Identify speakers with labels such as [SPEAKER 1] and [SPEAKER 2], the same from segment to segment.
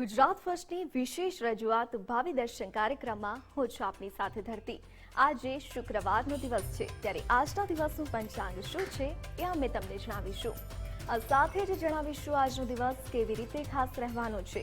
[SPEAKER 1] ગુજરાત ફર્સ્ટની વિશેષ રજૂઆત ભાવિ દર્શન કાર્યક્રમમાં હું છું આપની સાથે ધરતી. આજે શુક્રવારનો દિવસ છે, ત્યારે આજના દિવસનું પંચાંગ શું છે એ અમે તમને જણાવીશું. સાથે જ જણાવીશું આજનો દિવસ કેવી રીતે ખાસ રહેવાનો છે.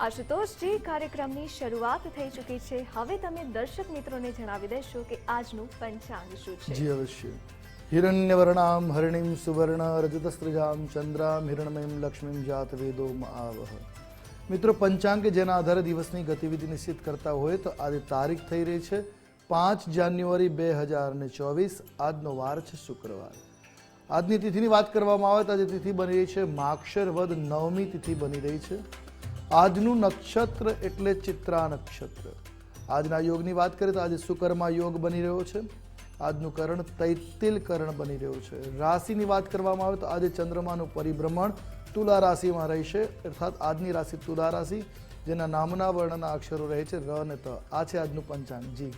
[SPEAKER 1] આશુતોષજી કાર્યક્રમની શરૂઆત થઈ ચૂકી છે. હવે તમે દર્શક મિત્રોને જણાવી દેશો કે આજનું પંચાંગ શું છે?
[SPEAKER 2] જી અવશ્ય. હિરણ્યવર્ણામ હરિણીમ સુવર્ણ, રજતસ્ત્રજામ ચંદ્રામ હિરણમયમ લક્ષ્મીમ જાત વેદો આવહ. મિત્રો, પંચાંગ જેના આધારે દિવસની ગતિવિધિ નિશ્ચિત કરતા હોય તો આજે તારીખ થઈ રહી છે પાંચ જાન્યુઆરી બે હજાર ને ચોવીસ. આજનો વાર છે શુક્રવાર. આજની તિથિની વાત કરવામાં આવે તો આજે તિથિ બની રહી છે માક્ષર વદ નવમી તિથિ બની રહી છે. આજનું નક્ષત્ર એટલે ચિત્રા નક્ષત્ર આજના યોગની વાત કરીએ તો આજે સુકર્મા યોગ બની રહ્યો છે. આજનું કરણ તૈતિલ કરણ બની રહ્યું છે. રાશિની વાત કરવામાં આવે તો આજે ચંદ્રમાનું પરિભ્રમણ તુલા રાશિમાં રહેશે. અર્થાત આજની રાશિ તુલા રાશિ, જેના નામના વર્ણના અક્ષરો રહે છે ર અને ત. આ છે આજનું પંચાંગ. જી.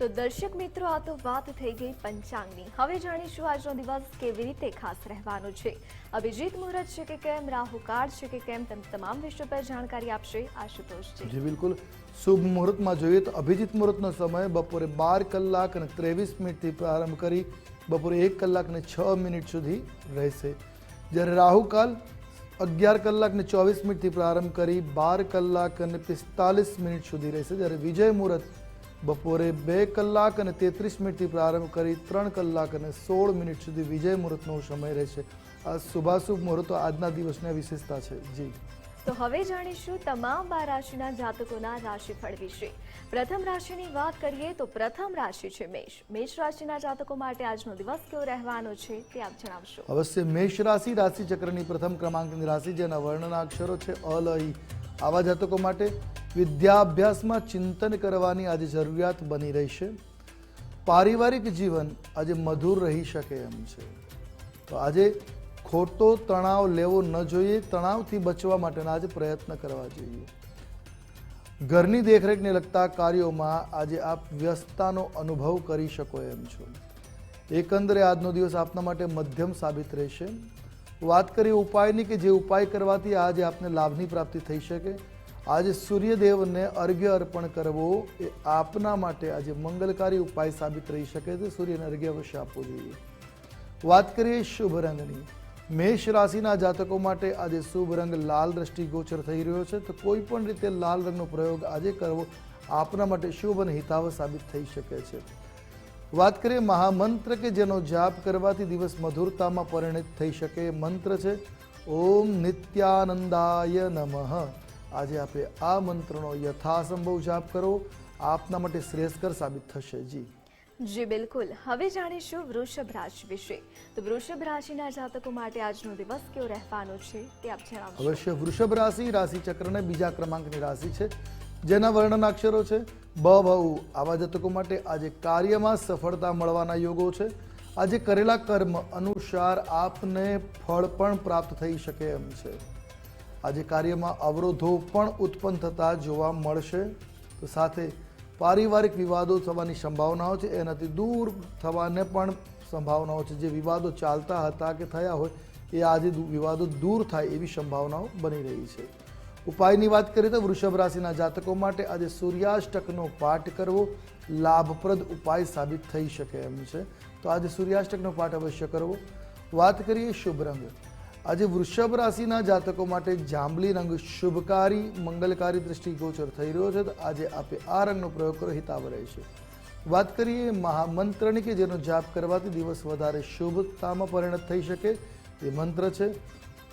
[SPEAKER 1] તો દર્શક મિત્રો, આ તો વાત થઈ ગઈ પંચાંગની. હવે જાણીશું આજનો દિવસ કેવી રીતે ખાસ રહેવાનો છે. અભિજીત મુહૂર્ત છે કે કેમ, રાહુ કાળ છે કે કેમ, તેમ તમામ વિષય પર જાણકારી આપશે આશુતોષજી
[SPEAKER 2] જી. બિલકુલ. શુભ મુહૂર્તમાં જોઈએ તો અભિજીત મુહૂર્તનો સમય બપોરે બાર કલાક અને ત્રેવીસ મિનિટથી પ્રારંભ કરી બપોરે એક કલાક ને છ મિનિટ સુધી રહેશે. જ્યારે રાહુકાલ અગિયાર કલાક ને ચોવીસ મિનિટથી પ્રારંભ કરી બાર કલાક અને પિસ્તાલીસ મિનિટ સુધી રહેશે. જ્યારે વિજય મુહૂર્ત બપોરે બે કલાક અને તેત્રીસ મિનિટથી પ્રારંભ કરી ત્રણ કલાક અને સોળ મિનિટ સુધી વિજય મુહૂર્તનો સમય રહેશે આ શુભાશુભ મુહૂર્તો આજના દિવસની વિશેષતા છે. જી.
[SPEAKER 1] તો હવે જાણીશું તમામ બાર રાશિના જાતકોના રાશિફળ વિશે. પ્રથમ રાશિની વાત કરીએ તો પ્રથમ રાશિ છે મેષ. મેષ રાશિના જાતકો માટે આજનો દિવસ કેવો રહેવાનો છે તે આપ જણાવશો.
[SPEAKER 2] અવશ્ય મેષ રાશિ રાશિ ચક્રની પ્રથમ ક્રમાંકની રાશિ જેના વર્ણના અક્ષરો છે અલ અહી આવા જાતકો માટે વિદ્યાભ્યાસમાં ચિંતન કરવાની આજે જરૂરિયાત બની રહી છે. પારિવારિક જીવન આજે મધુર રહી શકે એમ છે. તો આજે ખોટો તણાવ લેવો ન જોઈએ, તણાવથી બચવા માટેના આજે પ્રયત્ન કરવા જોઈએ. ઘરની દેખરેખને લગતા કાર્યોમાં આજે આપ વ્યસ્તતાનો અનુભવ કરી શકો એમ છો. એકંદરે આજનો દિવસ આપના માટે મધ્યમ સાબિત રહેશે. વાત કરીએ ઉપાયની કે જે ઉપાય કરવાથી આજે આપને લાભની પ્રાપ્તિ થઈ શકે. આજે સૂર્યદેવને અર્ઘ્ય અર્પણ કરવો એ આપના માટે આજે મંગલકારી ઉપાય સાબિત રહી શકે છે. સૂર્યને અર્ઘ્ય અવશ્ય આપવું જોઈએ. વાત કરીએ શુભ રંગની. મેષ રાશિના જાતકો માટે આજે શુભ રંગ લાલ દ્રષ્ટિગોચર થઈ રહ્યો છે. તો કોઈ પણ રીતે લાલ રંગનો પ્રયોગ આજે કરવો આપના માટે શુભ અને હિતાવ સાબિત થઈ શકે છે. વાત કરીએ મહામંત્ર કે જેનો જાપ કરવાથી દિવસ મધુરતામાં પરિણિત થઈ શકે મંત્ર છે. ઓમ નિત્યાનંદાય નમઃ. આજે આપે આ મંત્રનો યથાસંભવ જાપ કરો. આપના માટે શ્રેયસ્કર સાબિત થશે. જી.
[SPEAKER 1] જી બિલકુલ. હવે જાણીશું વૃષભ રાશિ વિશે. તો વૃષભ રાશિના જાતકો માટે આજનો દિવસ કેવો રહેવાનો છે તે આપ જણાવો
[SPEAKER 2] અવશ્ય વૃષભ રાશિ રાશિ ચક્રને બીજા ક્રમાંકની રાશિ છે જેના વર્ણનાક્ષરો છે. બ ભઉ આવા જાતકો માટે આજે કાર્યમાં સફળતા મળવાના યોગો છે. આજે કરેલા કર્મ અનુસાર આપને ફળ પણ પ્રાપ્ત થઈ શકે એમ છે. આજે કાર્યમાં અવરોધો પણ ઉત્પન્ન થતા જોવા મળશે. તો સાથે પારિવારિક વિવાદો થવાની સંભાવનાઓ છે. એનાથી દૂર થવાને પણ સંભાવનાઓ છે. જે વિવાદો ચાલતા હતા કે થયા હોય, એ આજે વિવાદો દૂર થાય એવી સંભાવનાઓ બની રહી છે. ઉપાયની વાત કરીએ તો વૃષભ રાશિના જાતકો માટે આજે સૂર્યાષ્ટકનો પાઠ કરવો લાભપ્રદ ઉપાય સાબિત થઈ શકે એમ છે. તો આજે સૂર્યાષ્ટકનો પાઠ અવશ્ય કરવો. વાત કરીએ શુભ રંગ. આજે વૃષભ રાશિના જાતકો માટે જાંબલી રંગ શુભકારી, મંગલકારી દ્રષ્ટિગોચર થઈ રહ્યો છે. તો આજે આપે આ રંગનો પ્રયોગ કરો હિતાવ રહેશે વાત કરીએ મહામંત્રની કે જેનો જાપ કરવાથી દિવસ વધારે શુભતામાં પરિણત થઈ શકે? એ મંત્ર છે,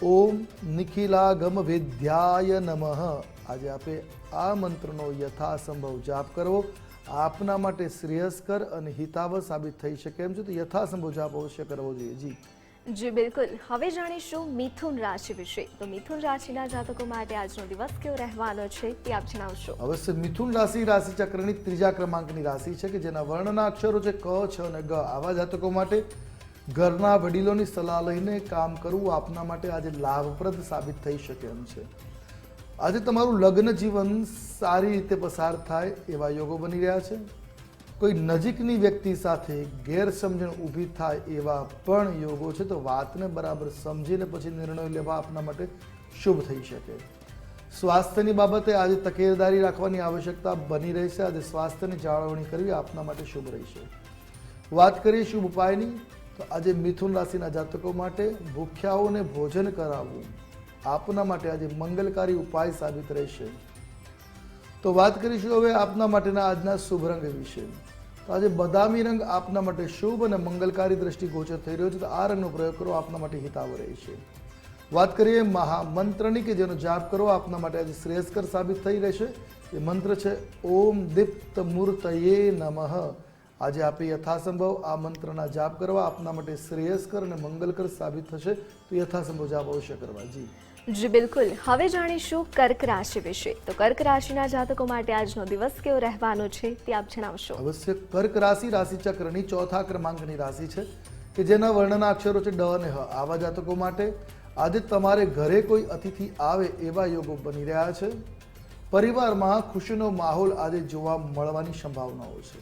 [SPEAKER 2] ઓમ નિખિલાગમ વિદ્યાય નમઃ. આજે આપે આ મંત્રનો યથાસંભવ જાપ કરવો. આપના માટે શ્રેયસ્કર અને હિતાવ સાબિત થઈ શકે એમ છે. તો યથાસંભવ જાપ અવશ્ય કરવો જોઈએ. જી.
[SPEAKER 1] જી, બિલકુલ. હવે જાણીશું મિથુન રાશિ વિશે. તો મિથુન રાશિના જાતકો માટે આજનો દિવસ કેવો રહેવાનો છે તે આપ જણાવશો.
[SPEAKER 2] અવશ્ય, મિથુન રાશિ રાશિ ચક્રની ત્રીજા ક્રમાંકની રાશિ છે કે જેના વર્ણના અક્ષરો છે ક, છ અને ગ. આવા જાતકો માટે ઘરના વડીલોની સલાહ લઈને કામ કરવું આપના માટે આજે લાભપ્રદ સાબિત થઈ શકે એમ છે. આજે તમારું લગ્ન જીવન સારી રીતે પસાર થાય એવા યોગો બની રહ્યા છે. કોઈ નજીકની વ્યક્તિ સાથે ગેરસમજણ ઊભી થાય એવા પણ યોગો છે, તો વાતને બરાબર સમજીને પછી નિર્ણય લેવા આપના માટે શુભ થઈ શકે. સ્વાસ્થ્યની બાબતે આજે તકેદારી રાખવાની આવશ્યકતા બની રહેશે. આજે સ્વાસ્થ્યની જાળવણી કરવી આપના માટે શુભ રહેશે. વાત કરીએ શુભ ઉપાયની, તો આજે મિથુન રાશિના જાતકો માટે ભૂખ્યાઓને ભોજન કરાવવું આપના માટે આજે મંગલકારી ઉપાય સાબિત રહેશે. તો વાત કરીશું હવે આપના માટેના આજના શુભ રંગ વિશે. તો આજે બદામી રંગ આપના માટે શુભ અને મંગલકારી દ્રષ્ટિ ગોચર થઈ રહ્યો છે. તો આ રંગનો પ્રયોગ કરો, આપના માટે હિતાવ રહેશે વાત કરીએ મહામંત્રની કે જેનો જાપ કરો, આપના માટે આજે શ્રેયસ્કર સાબિત થઈ રહેશે. એ મંત્ર છે, ઓમ દીપ્ત મૂર્તયે નમઃ. આજે આપે યથાસંભવ આ મંત્રના જાપ કરવા, આપના માટે શ્રેયસ્કર અને મંગલકર સાબિત થશે. તો યથાસંભવ જાપ અવશ્ય કરવા. જી.
[SPEAKER 1] જી, બિલકુલ. હવે જાણીશું કર્ક રાશિ વિશે. તો કર્ક રાશિના જાતકો માટે આજનો દિવસ કેવો રહેવાનો છે તે આપ જણાવશો.
[SPEAKER 2] અવશ્ય કર્ક રાશિ રાશિ ચક્રની ચોથા ક્રમાંકની રાશિ છે, કે જેના વર્ણના અક્ષરો છે ડ અને હ. આવા જાતકો માટે આજે તમારે ઘરે કોઈ અતિથિ આવે એવા યોગો બની રહ્યા છે. પરિવારમાં ખુશીનો માહોલ આજે જોવા મળવાની સંભાવનાઓ છે.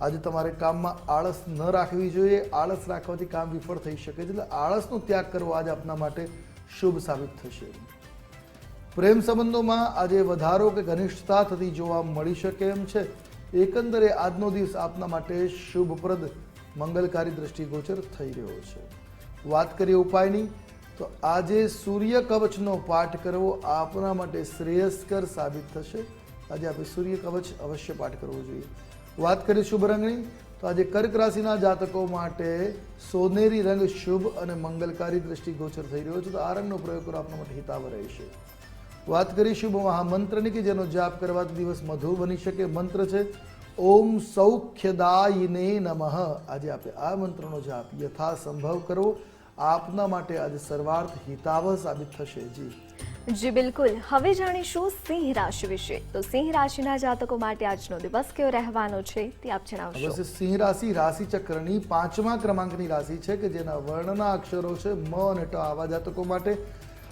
[SPEAKER 2] આજે તમારે કામમાં આળસ ન રાખવી જોઈએ. આળસ રાખવાથી કામ વિફળ થઈ શકે છે. એટલે આળસનો ત્યાગ કરવો આજે આપના માટે શુભ સાબિત થશે. પ્રેમ સંબંધોમાં આજે વધારો કે ઘનિષ્ઠતા થતી જોવા મળી શકે એમ છે. એકંદરે આજનો દિવસ આપના માટે શુભપ્રદ, મંગલકારી દ્રષ્ટિગોચર થઈ રહ્યો છે. વાત કરીએ ઉપાયની, તો આજે સૂર્ય કવચનો પાઠ કરવો આપના માટે શ્રેયસ્કર સાબિત થશે. આજે આપણે સૂર્ય કવચ અવશ્ય પાઠ કરવો જોઈએ. વાત કરીએ શુભ રંગની તો આજે કર્ક રાશિના જાતકો માટે સોનેરી રંગ શુભ અને મંગલકારી દ્રષ્ટિ ગોચર થઈ રહ્યો છે. તો આ રંગનો પ્રયોગ કરો, આપના માટે હિતાવ રહેશે વાત કરી શુભ મહામંત્રની કે જેનો જાપ કરવાથી દિવસ મધુર બની શકે, મંત્ર છે, ઓમ સૌખ્યદાયિને નમઃ. આજે આપણે આ મંત્રનો જાપ યથાસંભવ કરવો. આપના માટે આજે સર્વાર્થ હિતાવહ સાબિત થશે. જી.
[SPEAKER 1] જી, બિલકુલ. હવે જાણીશું સિંહ રાશિ વિશે. તો સિંહ રાશિના જાતકો માટે આજનો દિવસ કેવો રહેવાનો છે તે આપ જણાવશો.
[SPEAKER 2] સિંહ રાશિ રાશિ ચક્રની પાંચમા ક્રમાંકની રાશિ છે કે જેના વર્ણના અક્ષરો છે મ અને ટ. આવા જાતકો માટે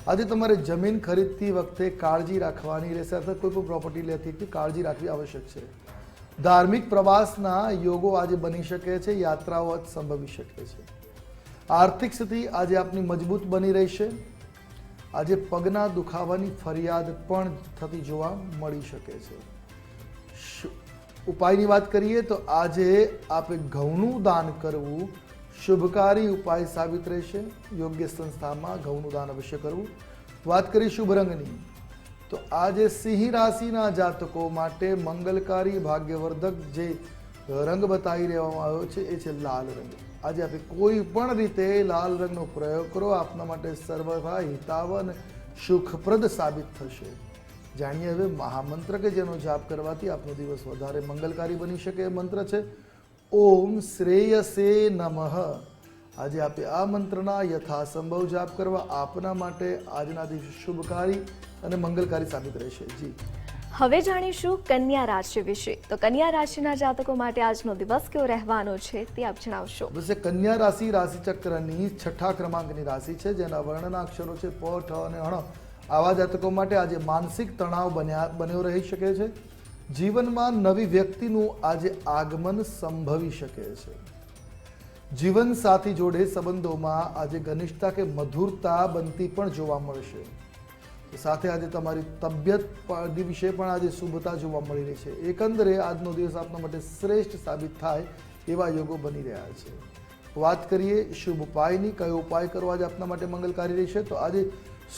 [SPEAKER 2] આજે તમારે જમીન ખરીદતી વખતે કાળજી રાખવાની રહેશે. અથવા કોઈ પણ પ્રોપર્ટી લેતી વખતે કાળજી રાખવી આવશ્યક છે. ધાર્મિક પ્રવાસના યોગો આજે બની શકે છે, યાત્રાઓ સંભવી શકે છે. આર્થિક સ્થિતિ આજે આપની મજબૂત બની રહેશે. આજે પગના દુખાવાની ફરિયાદ પણ થતી જોવા મળી શકે છે. ઉપાયની વાત કરીએ તો આજે આપે ઘઉંનું દાન કરવું શુભકારી ઉપાય સાબિત રહેશે. યોગ્ય સંસ્થામાં ઘઉંનું દાન અવશ્ય કરવું. વાત કરી શુભ રંગની તો આજે સિંહ રાશિના જાતકો માટે મંગલકારી ભાગ્યવર્ધક જે રંગ બતાવી રહેવામાં આવ્યો છે, એ છે લાલ રંગ. આજે આપણે કોઈ પણ રીતે લાલ રંગનો પ્રયોગ કરો, આપના માટે સર્વથા હિતાવ અને સુખપ્રદ સાબિત થશે. જાણીએ હવે મહામંત્ર કે જેનો જાપ કરવાથી આપનો દિવસ વધારે મંગલકારી બની શકે એ મંત્ર છે, ઓમ શ્રેયસે નમઃ. આજે આપે આ મંત્રના યથાસંભવ જાપ કરવા આપના માટે આજના દિવસ શુભકારી અને મંગલકારી સાબિત રહેશે. જી.
[SPEAKER 1] હવે જાણીશું કન્યા રાશિ વિશે. તો કન્યા રાશિના જાતકો માટે આજનો દિવસ કેવો રહેવાનો છે તે આપ જણાવશો.
[SPEAKER 2] વૈસે કન્યા રાશિ રાશિ ચક્રની છઠ્ઠા ક્રમાંકની રાશિ છે, જેના વર્ણના અક્ષરો છે પ, ઠ અને અણ, આવા જાતકો માટે આજે માનસિક તણાવ બન્યા, બન્યો રહી શકે છે. જીવનમાં નવી વ્યક્તિનું આજે આગમન સંભવી શકે છે. જીવન સાથી જોડે સંબંધોમાં આજે ઘનિષ્ઠતા કે મધુરતા બનતી પણ જોવા મળશે. સાથે આજે તમારી તબિયત વિશે પણ આજે શુભતા જોવા મળી રહી છે. એકંદરે આજનો દિવસ આપના માટે શ્રેષ્ઠ સાબિત થાય એવા યોગો બની રહ્યા છે. વાત કરીએ શુભ ઉપાયની, કયો ઉપાય કરવો આજે આપના માટે મંગલકારી રહેશે? તો આજે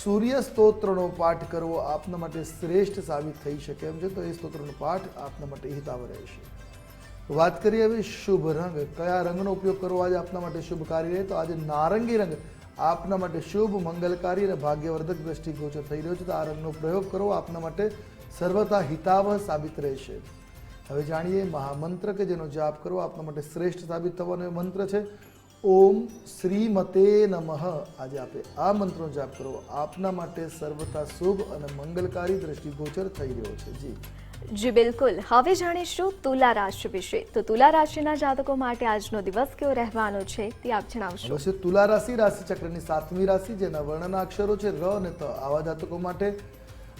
[SPEAKER 2] સૂર્ય સ્તોત્રનો પાઠ કરવો આપના માટે શ્રેષ્ઠ સાબિત થઈ શકે એમ છે. તો એ સ્તોત્રનો પાઠ આપના માટે હિતાવ રહેશે. વાત કરીએ હવે શુભ રંગ. કયા રંગનો ઉપયોગ કરવો આજે આપના માટે શુભકારી રહે? તો આજે નારંગી રંગ આપના માટે શુભ, મંગલકારી અને ભાગ્યવર્ધક દ્રષ્ટિગોચર થઈ રહ્યો છે તો આ રંગનો પ્રયોગ કરવો આપના માટે સર્વથા હિતાવહ સાબિત રહેશે. હવે જાણીએ મહામંત્ર કે જેનો જાપ કરવો આપના માટે શ્રેષ્ઠ સાબિત થવાનો મંત્ર છે. ઓમ શ્રીમતે નમઃ. આજે આપે આ મંત્રનો જાપ કરો. આપના માટે સર્વથા શુભ અને મંગલકારી દ્રષ્ટિગોચર થઈ રહ્યો છે. જી.
[SPEAKER 1] જી, બિલકુલ. હવે જાણીશું તુલા રાશિ વિશે. તો તુલા રાશિના જાતકો માટે આજનો દિવસ કેવો રહેવાનો છે તે આપ જણાવશો.
[SPEAKER 2] અવશ્ય તુલા રાશિ રાશિ ચક્રની સાતમી રાશિ, જેના વર્ણના અક્ષરો છે ર અને ત. આવા જાતકો માટે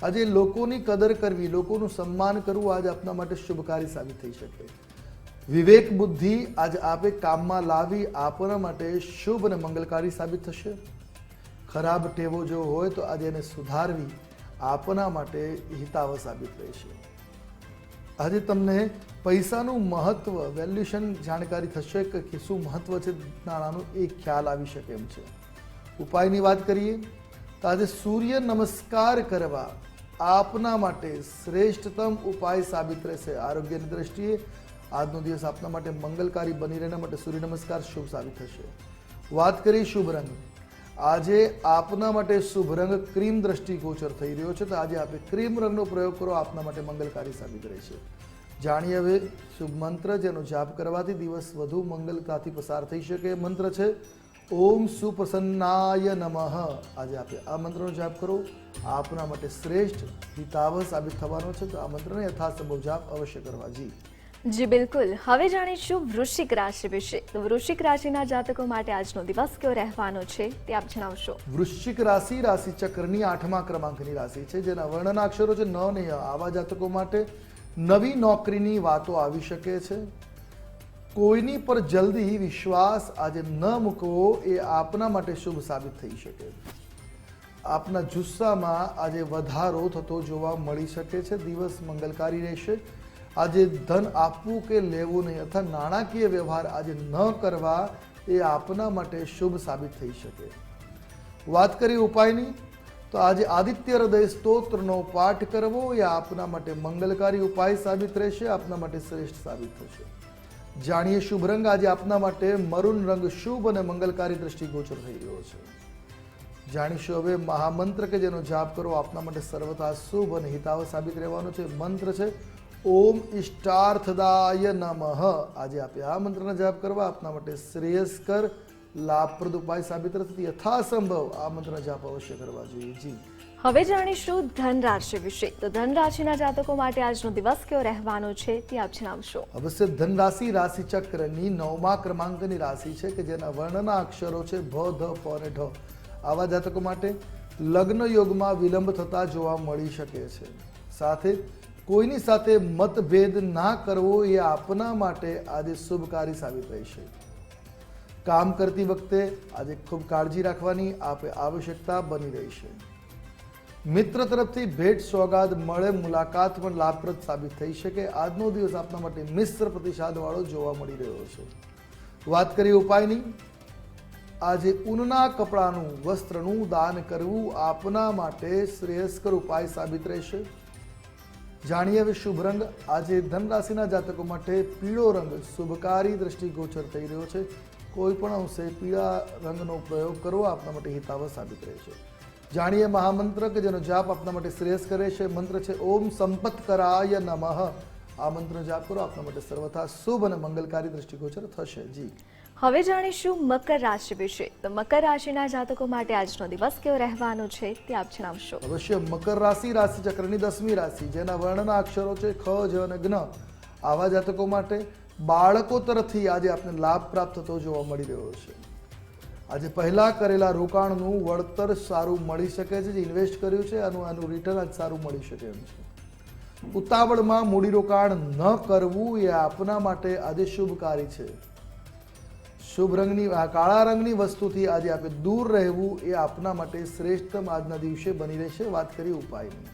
[SPEAKER 2] આજે લોકોની કદર કરવી, લોકોનું સન્માન કરવું આજે આપના માટે શુભકારી સાબિત થઈ શકે. વિવેક બુદ્ધિ આજ આપે કામમાં લાવી, આપના માટે શુભ અને મંગલકારી સાબિત થશે. ખરાબ ટેવો જો હોય તો આજે એને સુધારવી, આપના માટે હિતાવ સાબિત રહેશે. આજે તમને પૈસાનું મહત્વ વેલ્યુશન જાણકારી થશે કે શું મહત્વ છે, નાણાંનું એ ખ્યાલ આવી શકે એમ છે. ઉપાયની વાત કરીએ, તો આજે સૂર્ય નમસ્કાર કરવા આપના માટે શ્રેષ્ઠતમ ઉપાય સાબિત રહેશે આરોગ્યની દ્રષ્ટિએ. આજનો દિવસ આપના માટે મંગલકારી બની રહેના માટે સૂર્ય નમસ્કાર શુભ સાબિત થશે. વાત કરીએ શુભ રંગ. આજે આપના માટે શુભ રંગ ક્રીમ દ્રષ્ટિગોચર થઈ રહ્યો છે તો આજે આપે ક્રીમ રંગનો પ્રયોગ કરો, આપના માટે મંગલકારી સાબિત રહેશે જાણીએ હવે શુભ મંત્ર જેનો જાપ કરવાથી દિવસ વધુ મંગલતાથી પસાર થઈ શકે મંત્ર છે. ઓમ સુપ્રસન્નાય નમઃ. આજે આપે આ મંત્રનો જાપ કરો. આપના માટે શ્રેષ્ઠ હિતાવ સાબિત થવાનો છે તો આ મંત્રને યથાસંભવ જાપ અવશ્ય કરવા જી
[SPEAKER 1] જી, બિલકુલ. હવે જાણીશું વૃશ્ચિક રાશિ વિશે. વૃશ્ચિક રાશિના જાતકો માટે આજનો દિવસ કેવો રહેવાનો છે તે આપ જણાવશો.
[SPEAKER 2] વૃશ્ચિક રાશિ રાશિ ચક્રની આઠમા ક્રમાંકની રાશિ છે, જેના વર્ણના અક્ષરો છે ન ને આવા જાતકો માટે નવી નોકરીની વાતો આવી શકે છે. કોઈની પર જલ્દી વિશ્વાસ આજે ન મૂકવો એ આપના માટે શુભ સાબિત થઈ શકે. આપના જુસ્સામાં આજે વધારો થતો જોવા મળી શકે છે. દિવસ મંગલકારી રહેશે. આજે ધન આપવું કે લેવું નહીં, અથવા નાણાકીય વ્યવહાર આજે ન કરવા એ આપના માટે શુભ સાબિત થઈ શકે. વાત કરીએ ઉપાયની? તો આજે આદિત્ય હૃદય સ્તોત્રનો પાઠ કરવો એ આપના માટે મંગલકારી ઉપાય સાબિત રહેશે, આપના માટે શ્રેષ્ઠ સાબિત થશે. જાણીએ શુભ રંગ આજે આપના માટે મરૂન રંગ શુભ અને મંગલકારી દ્રષ્ટિગોચર થઈ રહ્યો છે. જાણીશું હવે મહામંત્ર કે જેનો જાપ કરો આપના માટે સર્વથા શુભ અને હિતાવ સાબિત રહેવાનો છે. મંત્ર છે ઓમ ઇષ્ટાર્થદાય નમઃ. આજે આપે આ મંત્રના જાપ કરવા આપના માટે શ્રેયસ્કર લાભપ્રદ ઉપાય સાબિત થતી યથાસંભવ આ મંત્રનો જાપ અવશ્ય કરવા જોઈએ. જી.
[SPEAKER 1] હવે જાણીશું ધન રાશિ વિશે. તો ધન રાશિના જાતકો માટે આજનો દિવસ કેવો રહેવાનો છે તે આપ જણાવશો.
[SPEAKER 2] અવશ્ય ધન રાશિ રાશિ ચક્રની નવમા ક્રમાંકની રાશિ છે કે જેના વર્ણના અક્ષરો છે ભ ધ પ અને ઢ. આવા જાતકો માટે લગ્ન યોગમાં વિલંબ થતા જોવા મળી શકે છે. સાથે કોઈની સાથે મતભેદ ના કરવો એ આપના માટે આજે શુભકારી સાબિત રહેશે. કામ કરતી વખતે આજે ખૂબ કાળજી રાખવાની આપે આવશ્યકતા બની રહેશે. મિત્ર તરફથી ભેટ સોગાદ મળે, મુલાકાત પણ લાભપ્રદ સાબિત થઈ શકે. આજનો દિવસ આપના માટે મિશ્ર પ્રતિસાદવાળો જોવા મળી રહ્યો છે. વાત કરીએ ઉપાયની. આજે ઊનના કપડાનું, વસ્ત્રનું દાન કરવું આપના માટે શ્રેયસ્કર ઉપાય સાબિત રહેશે. જાણીએ હવે શુભ રંગ. આજે ધનરાશિના જાતકો માટે પીળો રંગ શુભકારી દ્રષ્ટિગોચર થઈ રહ્યો છે. કોઈ પણ અંશે પીળા રંગનો પ્રયોગ કરવો આપના માટે હિતાવહ સાબિત રહે છે. જાણીએ મહામંત્ર કે જેનો જાપ આપના માટે શ્રેયસ કરે છે. મંત્ર છે, ઓમ સંપત્કરાય નમઃ. આ મંત્ર જાપ કરો, આપના માટે સર્વથા શુભ અને મંગલકારી દ્રષ્ટિગોચર થશે. જી.
[SPEAKER 1] હવે જાણીશું મકર રાશિ વિશે. તો મકર રાશિના જાતકો માટે આજનો દિવસ કેવો રહેવાનો છે તે આપ જણાવશો.
[SPEAKER 2] અવશ્ય મકર રાશિ રાશિ ચક્રની દસમી રાશિ, જેના વર્ણના અક્ષરો છે ખ, જ અને જ્ઞ. આવા જાતકો માટે બાળકો તરફથી આજે આપને લાભ પ્રાપ્ત થતો જોવા મળી રહ્યો છે. આજે પહેલા કરેલા રોકાણનું વળતર સારું મળી શકે છે, જે ઇન્વેસ્ટ કર્યું છે, આનું આનું રિટર્ન આજ સારું મળી શકે એમ છે. ઉતાવળમાં મૂડીરોકાણ ન કરવું એ આપના માટે આજે શુભકારી છે. શુભ રંગની કાળા રંગની વસ્તુથી આજે આપણે દૂર રહેવું એ આપના માટે શ્રેષ્ઠતમ આજના દિવસે બની રહેશે. વાત કરી ઉપાયની.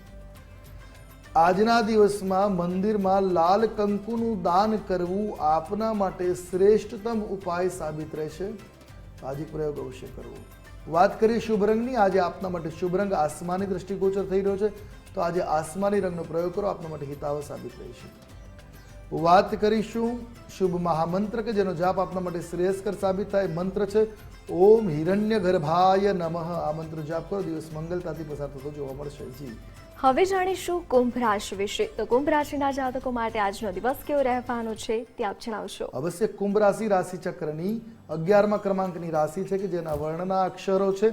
[SPEAKER 2] આજના દિવસમાં મંદિરમાં લાલ કંકુનું દાન કરવું આપના માટે શ્રેષ્ઠતમ ઉપાય સાબિત રહેશે. આજે પ્રયોગ અવશ્ય કરવો. વાત કરીએ શુભ રંગની, આજે આપના માટે શુભ રંગ આસમાની દ્રષ્ટિગોચર થઈ રહ્યો છે. તો આજે આસમાની રંગનો પ્રયોગ કરો, આપના માટે હિતાવ સાબિત રહેશે. વાત કરીશું શુભ મહામંત્ર કે જેનો જાપ આપના માટે શ્રેયસ્કર સાબિત થાય. મંત્ર છે ઓમ હિરણ્ય ગર્ભાય નમઃ. આ મંત્ર જાપ કરો દિવસ મંગલતાથી પસાર થતો જોવા મળશે. જી.
[SPEAKER 1] હવે જાણીશું કુંભ રાશિ વિશે. તો કુંભ રાશિના જાતકો માટે આજનો દિવસ કેવો રહેવાનો છે તે આપ જણાવશો.
[SPEAKER 2] અવશ્ય કુંભ રાશિ રાશિ ચક્રની અગિયારમા ક્રમાંકની રાશિ છે કે જેના વર્ણના અક્ષરો છે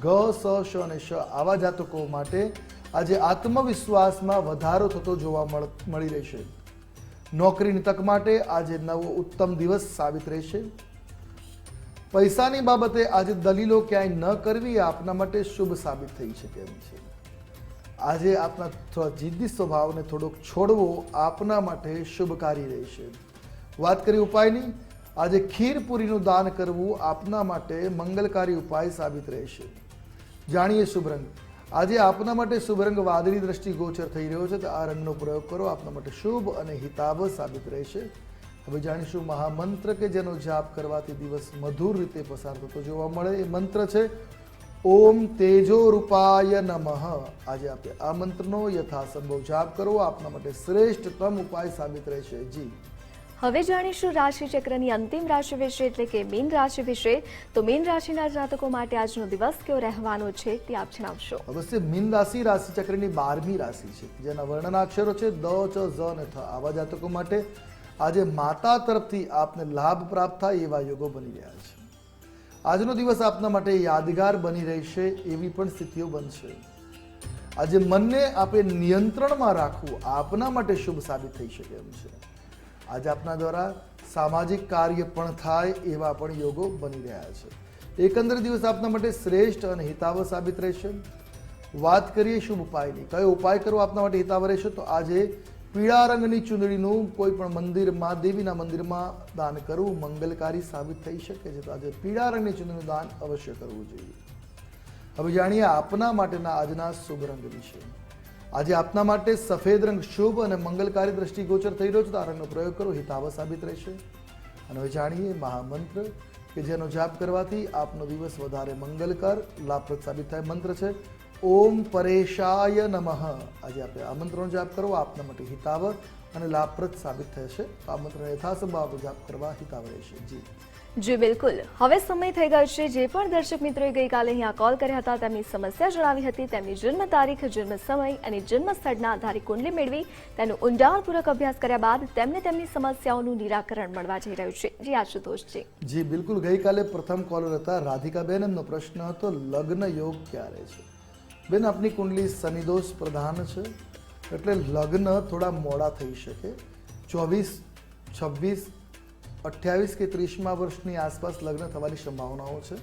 [SPEAKER 2] ગ સ શ અને શ. આવા જાતકો માટે આજે આત્મવિશ્વાસમાં વધારો થતો જોવા મળ- મળી રહેશે. નોકરીની તક માટે આજે નવો ઉત્તમ દિવસ સાબિત રહેશે. પૈસાની બાબતે આજે દલીલો ક્યાંય ન કરવી આપના માટે શુભ સાબિત થઈ શકે એમ છે. આજે આપના થોડા જિદ્દી સ્વભાવને થોડોક છોડવો આપના માટે શુભકારી રહેશે. વાત કરી ઉપાયની, આજે ખીરપુરીનું દાન કરવું આપના માટે મંગલકારી ઉપાય સાબિત રહેશે. જાણીએ શુભ રંગ. આજે આપના માટે શુભ રંગ વાદળી દ્રષ્ટિ ગોચર થઈ રહ્યો છે તો આ રંગનો પ્રયોગ કરો. આપના માટે શુભ અને હિતાવ સાબિત રહેશે. હવે જાણીશું મહામંત્ર કે જેનો જાપ કરવાથી દિવસ મધુર રીતે પસાર થતો જોવા મળે. એ મંત્ર છે, ઓમ તેજો રૂપાય નમઃ. આજે આપણે આ મંત્રનો યથાસંભવ જાપ કરો. આપના માટે શ્રેષ્ઠતમ ઉપાય સાબિત રહેશે. જી.
[SPEAKER 1] હવે જાણીશું રાશિ ચક્રની અંતિમ રાશિ વિશે એટલે કે મીન રાશિ વિશે. તો મીન રાશિના જાતકો માટે આજનો દિવસ કેવો રહેવાનો છે તે આપ જણાવશો.
[SPEAKER 2] અવશ્ય મીન રાશિ રાશિ ચક્રની બારમી રાશિ છે, જેના વર્ણના અક્ષરો છે દ, ચ, ઝ અને થ. આવા જાતકો માટે આજે માતા તરફથી આપને લાભ પ્રાપ્ત થાય એવા યોગો બની રહ્યા છે. આજનો દિવસ આપના માટે યાદગાર બની રહેશે એવી પણ સ્થિતિઓ બનશે. આજે મનને આપણે નિયંત્રણમાં રાખવું આપના માટે શુભ સાબિત થઈ શકે એમ છે. આજે આપના દ્વારા સામાજિક કાર્ય પણ થાય એવા પણ યોગો બની રહ્યા છે. એકંદર દિવસ આપના માટે શ્રેષ્ઠ અને હિતાવ સાબિત રહેશે. વાત કરીએ શુભ ઉપાયની. કયો ઉપાય કરવો આપના માટે હિતાવ રહેશે? તો આજે પીળા રંગની ચૂંદડીનું કોઈ પણ મંદિરમાં, દેવીના મંદિરમાં દાન કરવું મંગલકારી સાબિત થઈ શકે છે. તો આજે પીળા રંગની ચૂંદડીનું દાન અવશ્ય કરવું જોઈએ. હવે જાણીએ આપના માટેના આજના શુભ રંગ વિશે. આજે આપના માટે સફેદ રંગ શુભ અને મંગલકારી દ્રષ્ટિ ગોચર થઈ રહ્યો છે. તો આ રંગનો પ્રયોગ કરો હિતાવ સાબિત રહેશે. અને હવે જાણીએ મહામંત્ર, કે જેનો જાપ કરવાથી આપનો દિવસ વધારે મંગલકર, લાભપ્રદ સાબિત થાય. મંત્ર છે, ઓમ પરેશાય નમઃ. આજે આપણે આ મંત્રનો જાપ કરવો આપના માટે હિતાવ અને લાભપ્રદ સાબિત થશે. આ મંત્રનો યથાસંભાવ જાપ કરવા હિતાવ રહેશે. જી.
[SPEAKER 1] જી, બિલકુલ. હવે સમય થઈ ગયો છે. જે પણ દર્શક મિત્રોએ ગઈકાલે અહીંયા કોલ કર્યા હતા, તેમની સમસ્યા જણાવી હતી. તેમની જન્મ તારીખ, જન્મ સમય અને જન્મ સ્થળના આધારે કુંડલી મેળવી તેનો ઊંડાણપૂર્વક અભ્યાસ કર્યા બાદ તેમને તેમની સમસ્યાઓનું નિરાકરણ મળવા જઈ રહ્યું છે. જી આશુતોષજી
[SPEAKER 2] જી, બિલકુલ. ગઈકાલે પ્રથમ કોલર હતા રાધિકાબેન. એમનો પ્રશ્ન હતો, લગ્ન યોગ ક્યારે છે? બેન, આપની કુંડલી શનિદોષ પ્રધાન છે, એટલે લગ્ન થોડા મોડા થઈ શકે. ચોવીસ, છવ્વીસ અઠ્યાવીસ કે ત્રીસમા વર્ષની આસપાસ લગ્ન થવાની સંભાવનાઓ છે.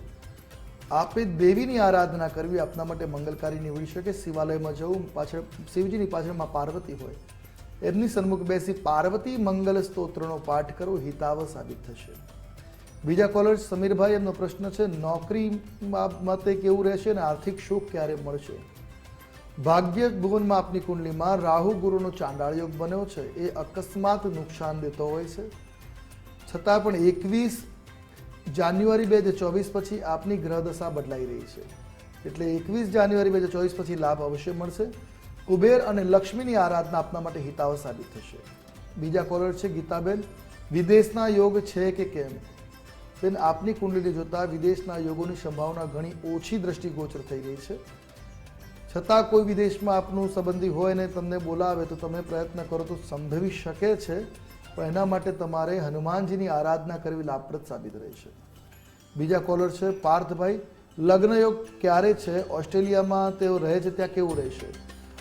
[SPEAKER 2] આપે દેવીની આરાધના કરવી આપના માટે મંગલકારી નીવડી શકે. શિવાલયમાં જવું, પાછળ શિવજીની પાછળમાં પાર્વતી હોય. એમની સન્મુખ બેસી પાર્વતી મંગલ સ્તોત્રનો પાઠ કરવો હિતાવ સાબિત થશે. બીજા કોલર સમીરભાઈ, એમનો પ્રશ્ન છે, નોકરી માટે કેવું રહેશે અને આર્થિક શોખ ક્યારે મળશે? ભાગ્ય ભુવનમાં આપની કુંડલીમાં રાહુ ગુરુનો ચાંડાળ યોગ બન્યો છે. એ અકસ્માત નુકસાન દેતો હોય છે. છતાં પણ એકવીસ જાન્યુઆરી બે હજાર ચોવીસ પછી આપની ગ્રહ દશા બદલાઈ રહી છે. એટલે એકવીસ જાન્યુઆરી બે હજાર ચોવીસ પછી લાભ અવશ્ય મળશે. કુબેર અને લક્ષ્મીની આરાધના આપના માટે હિતાવ સાબિત થશે. બીજા કોલર છે ગીતાબેન. વિદેશના યોગ છે કે કેમ? બેન, આપની કુંડલી જોતા વિદેશના યોગોની સંભાવના ઘણી ઓછી દ્રષ્ટિગોચર થઈ રહી છે. છતાં કોઈ વિદેશમાં આપનું સંબંધી હોય ને તમને બોલાવે તો તમે પ્રયત્ન કરો તો સંભવી શકે છે. પણ એના માટે તમારે હનુમાનજીની આરાધના કરવી લાભપ્રદ સાબિત રહેશે બીજા કોલર છે પાર્થભાઈ. લગ્ન યોગ ક્યારે છે? ઓસ્ટ્રેલિયામાં તેઓ રહે છે ત્યાં કેવું રહેશે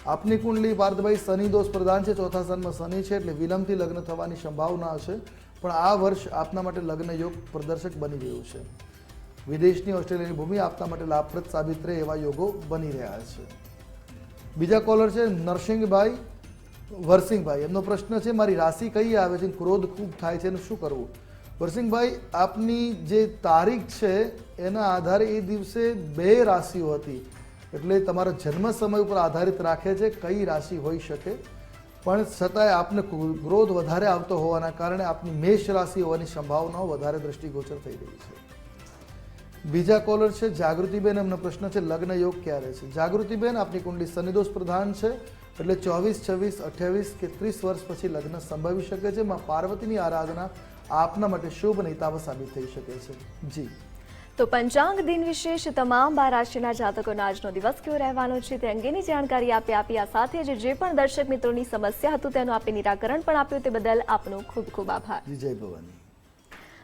[SPEAKER 2] આપની કુંડલી પાર્થભાઈ, શનિ દોષ પ્રધાન છે, ચોથા સ્થાનમાં શનિ છે એટલે વિલંબથી લગ્ન થવાની સંભાવના છે પણ આ વર્ષ આપના માટે લગ્ન યોગ પ્રદર્શક બની ગયું છે. વિદેશની ઓસ્ટ્રેલિયાની ભૂમિ આપના માટે લાભપ્રદ સાબિત રહે એવા યોગો બની રહ્યા છે. બીજા કોલર છે નરસિંહભાઈ. વરસિંહભાઈ, એમનો પ્રશ્ન છે, મારી રાશિ કઈ આવે છે, ક્રોધ ખૂબ થાય છે એનું શું કરવું? વરસિંહભાઈ, આપની જે તારીખ છે, એના આધારે એ દિવસે બે રાશિઓ હતી. એટલે તમારા જન્મ સમય ઉપર આધારિત રાખે છે કઈ રાશિ હોઈ શકે. પણ છતાંય આપને ક્રોધ વધારે આવતો હોવાના કારણે આપની મેષ રાશિ હોવાની સંભાવનાઓ વધારે દ્રષ્ટિગોચર થઈ રહી છે. બીજા કોલર છે, જાગૃતિબેન, એમનો પ્રશ્ન છે, લગ્ન યોગ ક્યારે છે? જાગૃતિબેન, આપની કુંડલી શનિદોષ પ્રધાન છે. એટલે ચોવીસ છવ્વીસ અઠ્યાવીસ કે ત્રીસ વર્ષ પછી લગ્ન સંભવી શકે છે? માં પાર્વતીની આરાધના આપના માટે શુભ નેતાવ સાબિત થઈ શકે છે. જી.
[SPEAKER 1] તો પંચાંગ દિન વિશેષ તમામ બાર રાશિના જાતકોનો આજનો દિવસ કેવો રહેવાનો છે તે અંગેની જાણકારી આપી આપી આ સાથે જ જે પણ દર્શક મિત્રોની સમસ્યા હતું તેનું આપે નિરાકરણ પણ આપ્યું તે બદલ આપનો ખૂબ ખૂબ આભાર.
[SPEAKER 2] વિજય ભવાની.